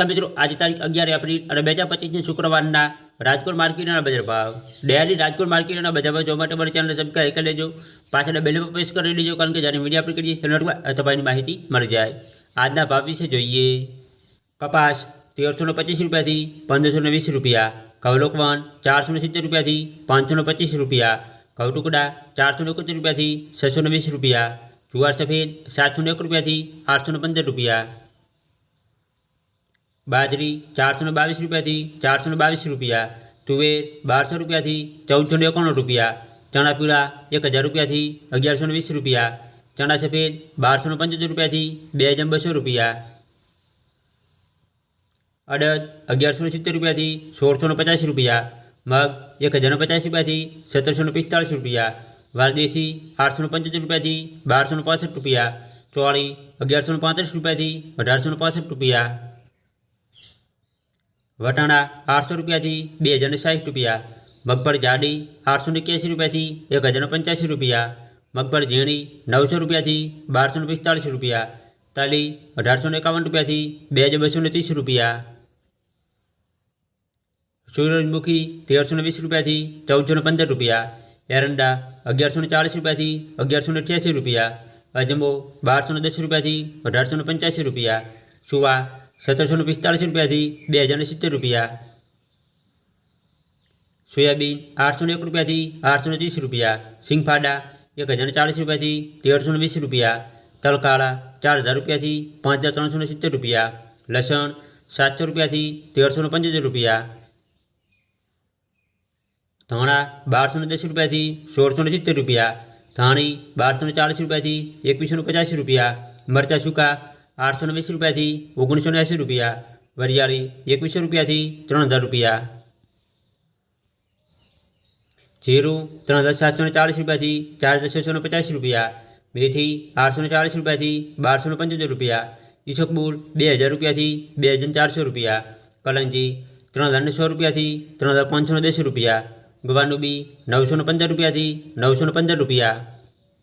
નમસ્કાર મિત્રો આજે તારીખ અગિયાર એપ્રિલ અને બે હજાર પચીસની શુક્રવારના રાજકોટ માર્કેટના બજાર ભાવ ડેલી રાજકોટ માર્કેટના બજાર ભાવ જોવા માટે મારી ચેનલ સબસ્ક્રાઈબ કરી લેજો પાછળ બેલ પર પ્રેસ કરી લેજો કારણ કે જ્યારે મીડિયા પર કરીએ તેનો તમારી માહિતી મળી જાય આજના ભાવ વિશે જોઈએ કપાસ તેરસો ને પચીસ રૂપિયાથી પંદરસો ને વીસ રૂપિયા ઘઉં લોકવન ચારસો ને સિત્તેર રૂપિયાથી પાંચસો ને પચીસ રૂપિયા ઘઉં ટુકડા ચારસો ને એકોતેર રૂપિયાથી છસો ને વીસ રૂપિયા જુવાર સફેદ સાતસો ને એક રૂપિયાથી આઠસો ને પંદર રૂપિયા બાજરી ચારસો ને બાવીસ રૂપિયાથી ચારસો ને બાવીસ રૂપિયા તુવેર બારસો રૂપિયાથી ચૌદસો ને એકાણું રૂપિયા ચણા પીળા એક હજાર રૂપિયાથી અગિયારસો ને વીસ રૂપિયા ચણા સફેદ બારસો ને પંચોતેર રૂપિયાથી બે હજાર બસો રૂપિયા અડદ અગિયારસો ને સિત્તેર રૂપિયાથી સોળસો ને પચાસ રૂપિયા મગ એક હજાર પચાસ રૂપિયાથી સત્તરસો ને પિસ્તાળીસ રૂપિયા વારદેશી આઠસો ને પંચોતેર રૂપિયાથી બારસો ને પાસઠ રૂપિયા ચોળી અગિયારસો ને પાંત્રીસ રૂપિયાથી અઢારસો ને પાસઠ રૂપિયા વટાણા આઠસો રૂપિયાથી બે હજાર ને સાઠ રૂપિયા મગફળી જાડી આઠસો ને એક્યાસી રૂપિયાથી એક હજાર ને પંચ્યાસી રૂપિયા મગફળી ઝીણી નવસો રૂપિયાથી બારસો ને પિસ્તાળીસ રૂપિયા તલી અઢારસો ને એકાવન રૂપિયાથી બે હજાર બસો ને ત્રીસ રૂપિયા સૂરજમુખી તેરસો ને વીસ રૂપિયાથી ચૌદસો ને પંદર રૂપિયા એરંડા અગિયારસો ને ચાળીસ રૂપિયાથી અગિયારસો ને અઠ્યાસી રૂપિયા અજમો બારસો ને દસ રૂપિયાથી અઢારસો ને પંચ્યાસી રૂપિયા સુવા સત્તરસો ને પિસ્તાળીસ રૂપિયાથી બે હજાર ને સિત્તેર રૂપિયા સોયાબીન આઠસો ને એક રૂપિયાથી આઠસો ને ત્રીસ રૂપિયા સિંગફાડા એક હજાર ને ચાળીસ રૂપિયાથી તેરસો ને વીસ રૂપિયા તલકાળા ચાર હજાર રૂપિયાથી પાંચ હજાર ત્રણસો ને સિત્તેર રૂપિયા લસણ સાતસો રૂપિયાથી તેરસો ને પંચોતેર રૂપિયા ધાણા બારસો ને દસ રૂપિયાથી સોળસો ને સિત્તેર રૂપિયા ધાણી બારસો ને ચાળીસ રૂપિયાથી એકવીસો ને પચાસ રૂપિયા મરચાં સૂકા આઠસો ને વીસ રૂપિયાથી ઓગણીસો ને એંસી રૂપિયા વરિયાળી એકવીસો રૂપિયાથી ત્રણ હજાર રૂપિયા જીરું ત્રણ હજાર સાતસો ને ચાળીસ રૂપિયાથી ચાર હજાર છસો ને પચાસ રૂપિયા મેથી આઠસો ને ચાળીસ રૂપિયાથી બારસો ને પંચોતેર રૂપિયા ઈસકબુલ બે હજાર રૂપિયાથી બે હજાર ચારસો રૂપિયા કલંજી ત્રણ હજાર ને સો રૂપિયાથી ત્રણ હજાર પાંચસો ને દસ રૂપિયા ગવાનું બી નવસો ને પંદર રૂપિયાથી નવસો ને પંદર રૂપિયા